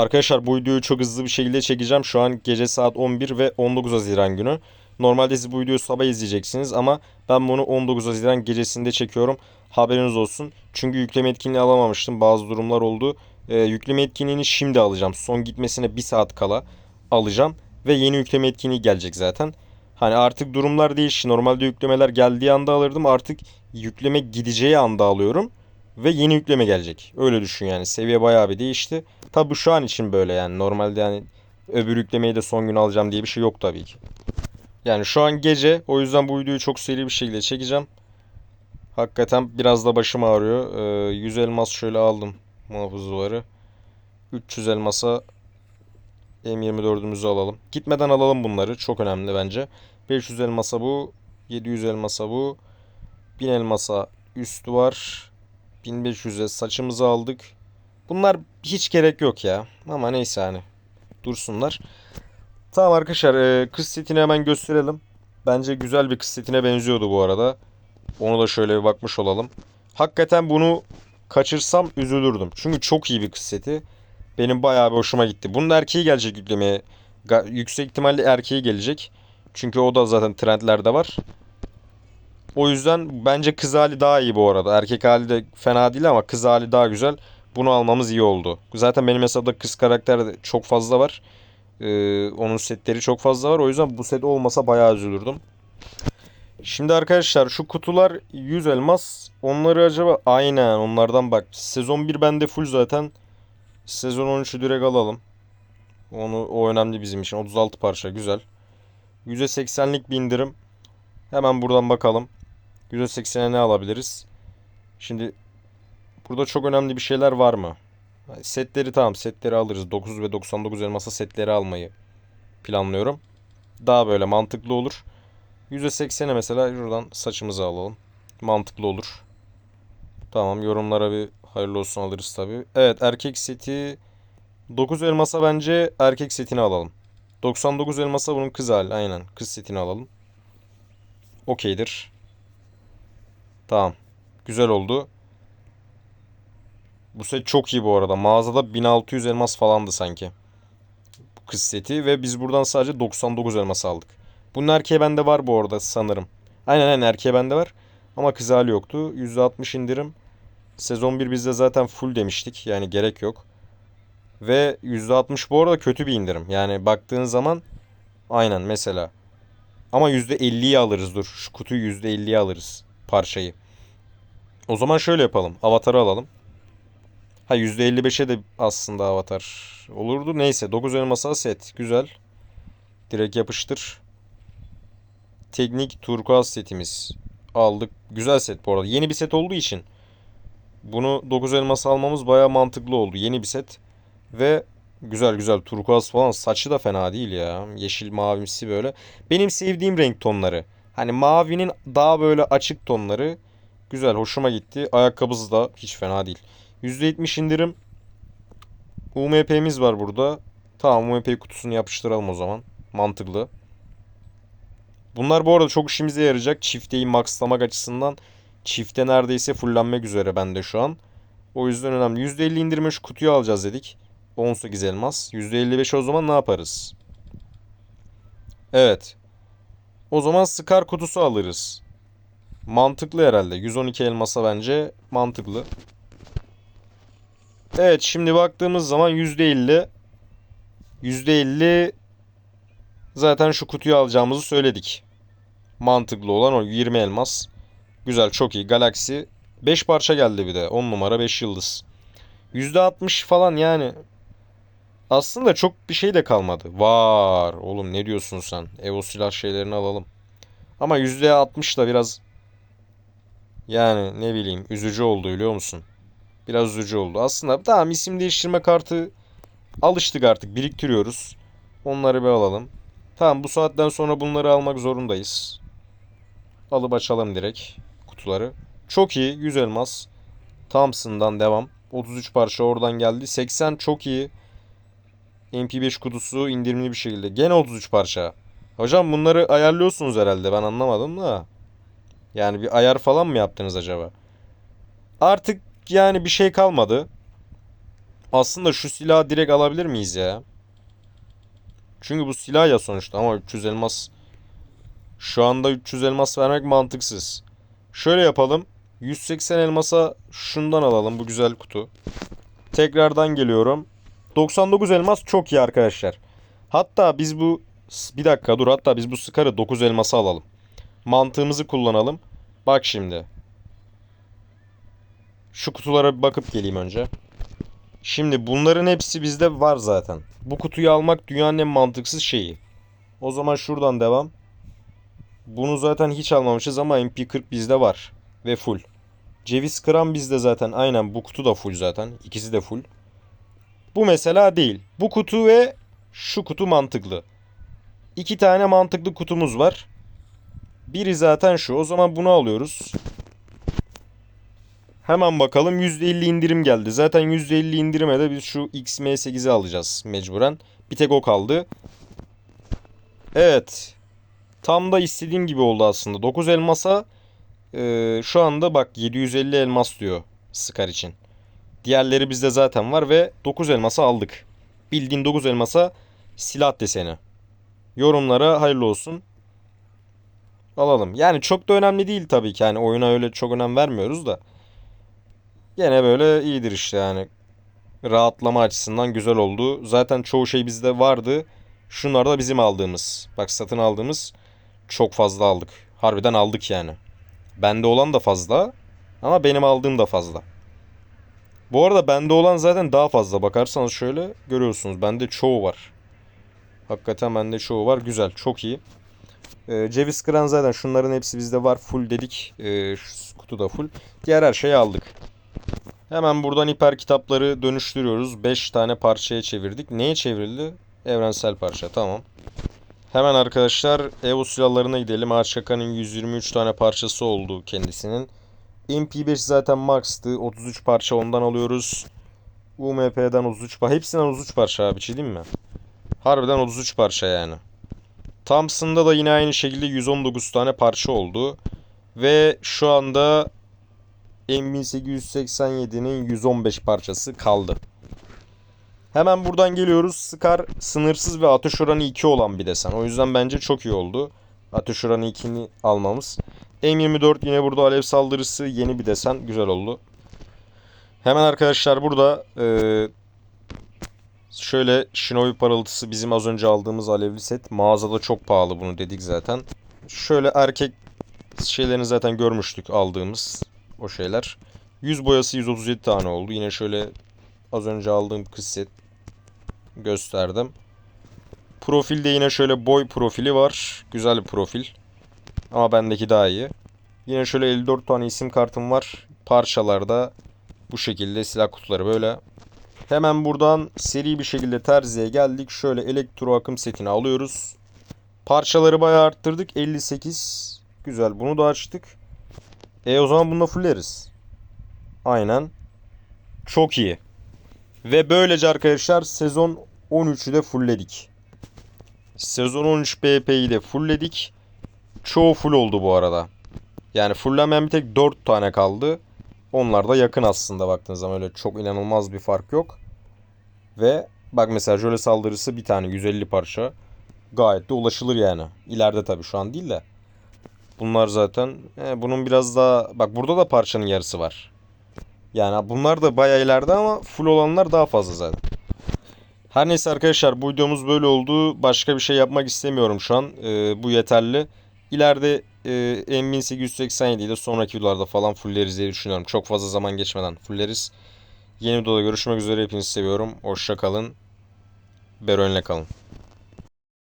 Arkadaşlar bu videoyu çok hızlı bir şekilde çekeceğim. Şu an gece saat 11 ve 19 Haziran günü. Normalde siz bu videoyu sabah izleyeceksiniz ama ben bunu 19 Haziran gecesinde çekiyorum. Haberiniz olsun. Çünkü yükleme etkinliği alamamıştım. Bazı durumlar oldu. Ee, yükleme etkinliğini şimdi alacağım. Son gitmesine bir saat kala alacağım. Ve yeni yükleme etkinliği gelecek zaten. Hani artık durumlar değişti. Normalde yüklemeler geldiği anda alırdım. Artık yükleme gideceği anda alıyorum. Ve yeni yükleme gelecek. Öyle düşün yani. Seviye bayağı bir değişti. Tabi şu an için böyle yani. Normalde yani öbür yüklemeyi de son gün alacağım diye bir şey yok tabii ki. Yani şu an gece. O yüzden bu videoyu çok seri bir şekilde çekeceğim. Hakikaten biraz da başım ağrıyor. Ee, 100 elmas şöyle aldım muhafızları. 300 elmasa M24'ümüzü alalım. Gitmeden alalım bunları. Çok önemli bence. 500 elmasa bu. 700 elmasa bu. 1000 elmasa üstü var. 1500'e saçımızı aldık. Bunlar hiç gerek yok ya. Ama neyse hani. Dursunlar. Tamam arkadaşlar. E, kız setini hemen gösterelim. Bence güzel bir kız setine benziyordu bu arada. Onu da şöyle bir bakmış olalım. Hakikaten bunu kaçırsam üzülürdüm. Çünkü çok iyi bir kız seti. Benim bayağı bir hoşuma gitti. Bunun erkeği gelecek yüklemeye. Yüksek ihtimalle erkeği gelecek. Çünkü o da zaten trendlerde var. O yüzden bence kız hali daha iyi bu arada. Erkek hali de fena değil ama kız hali daha güzel. Bunu almamız iyi oldu. Zaten benim hesapta kız karakter de çok fazla var. Ee, onun setleri çok fazla var. O yüzden bu set olmasa bayağı üzülürdüm. Şimdi arkadaşlar şu kutular 100 elmas. Onları acaba aynen onlardan bak. Sezon 1 bende full zaten. Sezon 13'ü direkt alalım. Onu o önemli bizim için. 36 parça güzel. %80'lik bir indirim. Hemen buradan bakalım. %80'e ne alabiliriz? Şimdi burada çok önemli bir şeyler var mı? Setleri tamam setleri alırız. 9 ve 99 elmasa setleri almayı planlıyorum. Daha böyle mantıklı olur. %80'e mesela şuradan saçımızı alalım. Mantıklı olur. Tamam yorumlara bir hayırlı olsun alırız tabi. Evet erkek seti 9 elmasa bence erkek setini alalım. 99 elmasa bunun kız hali aynen kız setini alalım. Okeydir. Tamam. Güzel oldu. Bu set çok iyi bu arada. Mağazada 1600 elmas falandı sanki. Bu kız seti ve biz buradan sadece 99 elmas aldık. Bunun erkeği bende var bu arada sanırım. Aynen aynen erkeği bende var. Ama kız hali yoktu. %60 indirim. Sezon 1 bizde zaten full demiştik. Yani gerek yok. Ve %60 bu arada kötü bir indirim. Yani baktığın zaman aynen mesela. Ama %50'yi alırız dur. Şu kutuyu %50'ye alırız parçayı. O zaman şöyle yapalım. Avatar'ı alalım. Ha %55'e de aslında avatar olurdu. Neyse 9 elmasa set. Güzel. Direkt yapıştır. Teknik turkuaz setimiz. Aldık. Güzel set bu arada. Yeni bir set olduğu için bunu 9 elmas almamız baya mantıklı oldu. Yeni bir set. Ve güzel güzel turkuaz falan. Saçı da fena değil ya. Yeşil mavimsi böyle. Benim sevdiğim renk tonları. Hani mavinin daha böyle açık tonları. Güzel hoşuma gitti. Ayakkabısı da hiç fena değil. %70 indirim. UMP'miz var burada. Tamam UMP kutusunu yapıştıralım o zaman. Mantıklı. Bunlar bu arada çok işimize yarayacak. Çifteyi maxlamak açısından çifte neredeyse fullenmek üzere bende şu an. O yüzden önemli. %50 indirme şu kutuyu alacağız dedik. 18 elmas. %55 o zaman ne yaparız? Evet. O zaman Scar kutusu alırız. Mantıklı herhalde. 112 elmasa bence mantıklı. Evet şimdi baktığımız zaman %50 %50 zaten şu kutuyu alacağımızı söyledik. Mantıklı olan o 20 elmas. Güzel çok iyi. Galaxy 5 parça geldi bir de. 10 numara 5 yıldız. %60 falan yani. Aslında çok bir şey de kalmadı. Var. Oğlum ne diyorsun sen? Evo silah şeylerini alalım. Ama %60 da biraz yani ne bileyim üzücü oldu biliyor musun? Biraz üzücü oldu. Aslında tamam isim değiştirme kartı alıştık artık biriktiriyoruz. Onları bir alalım. Tamam bu saatten sonra bunları almak zorundayız. Alıp açalım direkt kutuları. Çok iyi 100 elmas. Thompson'dan devam. 33 parça oradan geldi. 80 çok iyi. MP5 kutusu indirimli bir şekilde. Gene 33 parça. Hocam bunları ayarlıyorsunuz herhalde ben anlamadım da. Yani bir ayar falan mı yaptınız acaba? Artık yani bir şey kalmadı. Aslında şu silahı direkt alabilir miyiz ya? Çünkü bu silah ya sonuçta ama 300 elmas şu anda 300 elmas vermek mantıksız. Şöyle yapalım. 180 elmasa şundan alalım bu güzel kutu. Tekrardan geliyorum. 99 elmas çok iyi arkadaşlar. Hatta biz bu bir dakika dur hatta biz bu Scar'ı 9 elmasa alalım. Mantığımızı kullanalım. Bak şimdi. Şu kutulara bir bakıp geleyim önce. Şimdi bunların hepsi bizde var zaten. Bu kutuyu almak dünyanın en mantıksız şeyi. O zaman şuradan devam. Bunu zaten hiç almamışız ama MP40 bizde var. Ve full. Ceviz kıran bizde zaten. Aynen bu kutu da full zaten. İkisi de full. Bu mesela değil. Bu kutu ve şu kutu mantıklı. İki tane mantıklı kutumuz var. Biri zaten şu. O zaman bunu alıyoruz. Hemen bakalım %50 indirim geldi. Zaten %50 indirime de biz şu XM8'i alacağız mecburen. Bir tek o kaldı. Evet. Tam da istediğim gibi oldu aslında. 9 elmasa e, şu anda bak 750 elmas diyor Scar için. Diğerleri bizde zaten var ve 9 elmasa aldık. Bildiğin 9 elmasa silah deseni. Yorumlara hayırlı olsun. Alalım. Yani çok da önemli değil tabii ki. Yani oyuna öyle çok önem vermiyoruz da. Gene böyle iyidir işte yani. Rahatlama açısından güzel oldu. Zaten çoğu şey bizde vardı. Şunlar da bizim aldığımız. Bak satın aldığımız çok fazla aldık. Harbiden aldık yani. Bende olan da fazla ama benim aldığım da fazla. Bu arada bende olan zaten daha fazla. Bakarsanız şöyle görüyorsunuz. Bende çoğu var. Hakikaten bende çoğu var. Güzel. Çok iyi. Ee, ceviz kıran zaten şunların hepsi bizde var. Full dedik. Ee, şu kutu da full. Diğer her şeyi aldık. Hemen buradan hiper kitapları dönüştürüyoruz. 5 tane parçaya çevirdik. Neye çevrildi? Evrensel parça. Tamam. Hemen arkadaşlar Evo silahlarına gidelim. Arşaka'nın 123 tane parçası oldu kendisinin. MP5 zaten max'tı. 33 parça ondan alıyoruz. UMP'den 33 parça. Hepsinden 33 parça abi. Şey mi? Harbiden 33 parça yani. Thompson'da da yine aynı şekilde 119 tane parça oldu. Ve şu anda M1887'nin 115 parçası kaldı. Hemen buradan geliyoruz. Scar sınırsız ve ateş oranı 2 olan bir desen. O yüzden bence çok iyi oldu. Ateş oranı 2'ni almamız. M24 yine burada alev saldırısı yeni bir desen. Güzel oldu. Hemen arkadaşlar burada e, şöyle Shinobi parıltısı bizim az önce aldığımız alevli set. Mağazada çok pahalı bunu dedik zaten. Şöyle erkek şeylerini zaten görmüştük aldığımız o şeyler. Yüz boyası 137 tane oldu. Yine şöyle az önce aldığım kız set gösterdim. Profilde yine şöyle boy profili var. Güzel bir profil. Ama bendeki daha iyi. Yine şöyle 54 tane isim kartım var. Parçalarda bu şekilde silah kutuları böyle. Hemen buradan seri bir şekilde terziye geldik. Şöyle elektro akım setini alıyoruz. Parçaları bayağı arttırdık. 58. Güzel bunu da açtık. E o zaman bunu fulleriz. Aynen. Çok iyi. Ve böylece arkadaşlar sezon 13'ü de fullledik. Sezon 13 BP'yi de fullledik. Çoğu full oldu bu arada. Yani fulllemeyen bir tek 4 tane kaldı. Onlar da yakın aslında baktığınız zaman öyle çok inanılmaz bir fark yok. Ve bak mesela jöle saldırısı bir tane 150 parça. Gayet de ulaşılır yani. İleride tabii şu an değil de. Bunlar zaten he, bunun biraz daha bak burada da parçanın yarısı var. Yani bunlar da bayağı ileride ama full olanlar daha fazla zaten. Her neyse arkadaşlar bu videomuz böyle oldu. Başka bir şey yapmak istemiyorum şu an. Ee, bu yeterli. İleride e, M1887 ile sonraki videolarda falan fulleriz diye düşünüyorum. Çok fazla zaman geçmeden fulleriz. Yeni videoda görüşmek üzere. Hepinizi seviyorum. Hoşça kalın. Bero'nle kalın.